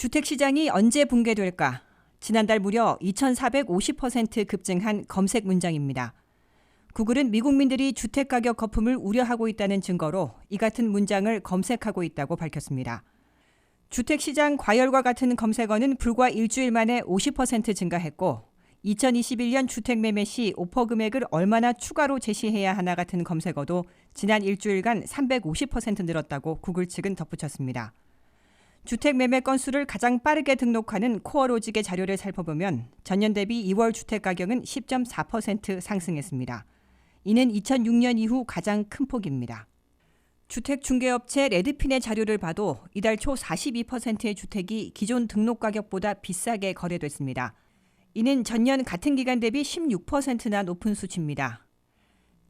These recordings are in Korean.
주택 시장이 언제 붕괴될까? 지난달 무려 2,450% 급증한 검색 문장입니다. 구글은 미국민들이 주택 가격 거품을 우려하고 있다는 증거로 이 같은 문장을 검색하고 있다고 밝혔습니다. 주택 시장 과열과 같은 검색어는 불과 일주일 만에 50% 증가했고 2021년 주택 매매 시 오퍼 금액을 얼마나 추가로 제시해야 하나 같은 검색어도 지난 일주일간 350% 늘었다고 구글 측은 덧붙였습니다. 주택 매매 건수를 가장 빠르게 등록하는 코어로직의 자료를 살펴보면 전년 대비 2월 주택 가격은 10.4% 상승했습니다. 이는 2006년 이후 가장 큰 폭입니다. 주택 중개업체 레드핀의 자료를 봐도 이달 초 42%의 주택이 기존 등록 가격보다 비싸게 거래됐습니다. 이는 전년 같은 기간 대비 16%나 높은 수치입니다.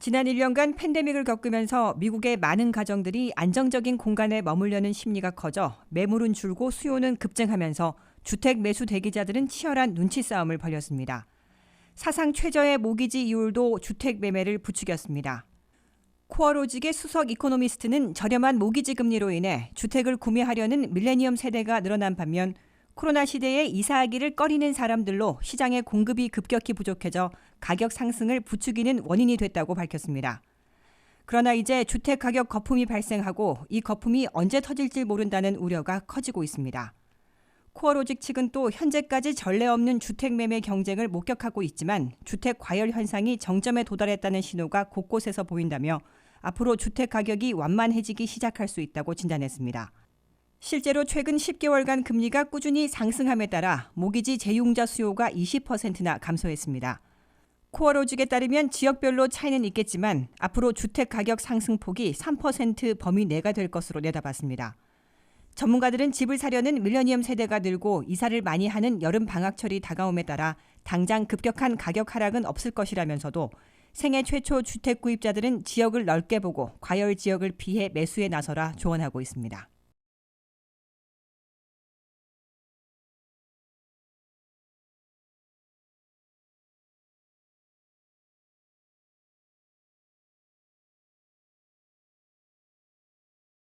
지난 1년간 팬데믹을 겪으면서 미국의 많은 가정들이 안정적인 공간에 머물려는 심리가 커져 매물은 줄고 수요는 급증하면서 주택 매수 대기자들은 치열한 눈치 싸움을 벌였습니다. 사상 최저의 모기지 이율도 주택 매매를 부추겼습니다. 코어로직의 수석 이코노미스트는 저렴한 모기지 금리로 인해 주택을 구매하려는 밀레니엄 세대가 늘어난 반면 코로나 시대에 이사하기를 꺼리는 사람들로 시장의 공급이 급격히 부족해져 가격 상승을 부추기는 원인이 됐다고 밝혔습니다. 그러나 이제 주택 가격 거품이 발생하고 이 거품이 언제 터질지 모른다는 우려가 커지고 있습니다. 코어로직 측은 또 현재까지 전례 없는 주택 매매 경쟁을 목격하고 있지만 주택 과열 현상이 정점에 도달했다는 신호가 곳곳에서 보인다며 앞으로 주택 가격이 완만해지기 시작할 수 있다고 진단했습니다. 실제로 최근 10개월간 금리가 꾸준히 상승함에 따라 모기지 재용자 수요가 20%나 감소했습니다. 코어 로직에 따르면 지역별로 차이는 있겠지만 앞으로 주택 가격 상승폭이 3% 범위 내가 될 것으로 내다봤습니다. 전문가들은 집을 사려는 밀레니엄 세대가 늘고 이사를 많이 하는 여름 방학철이 다가옴에 따라 당장 급격한 가격 하락은 없을 것이라면서도 생애 최초 주택 구입자들은 지역을 넓게 보고 과열 지역을 피해 매수에 나서라 조언하고 있습니다.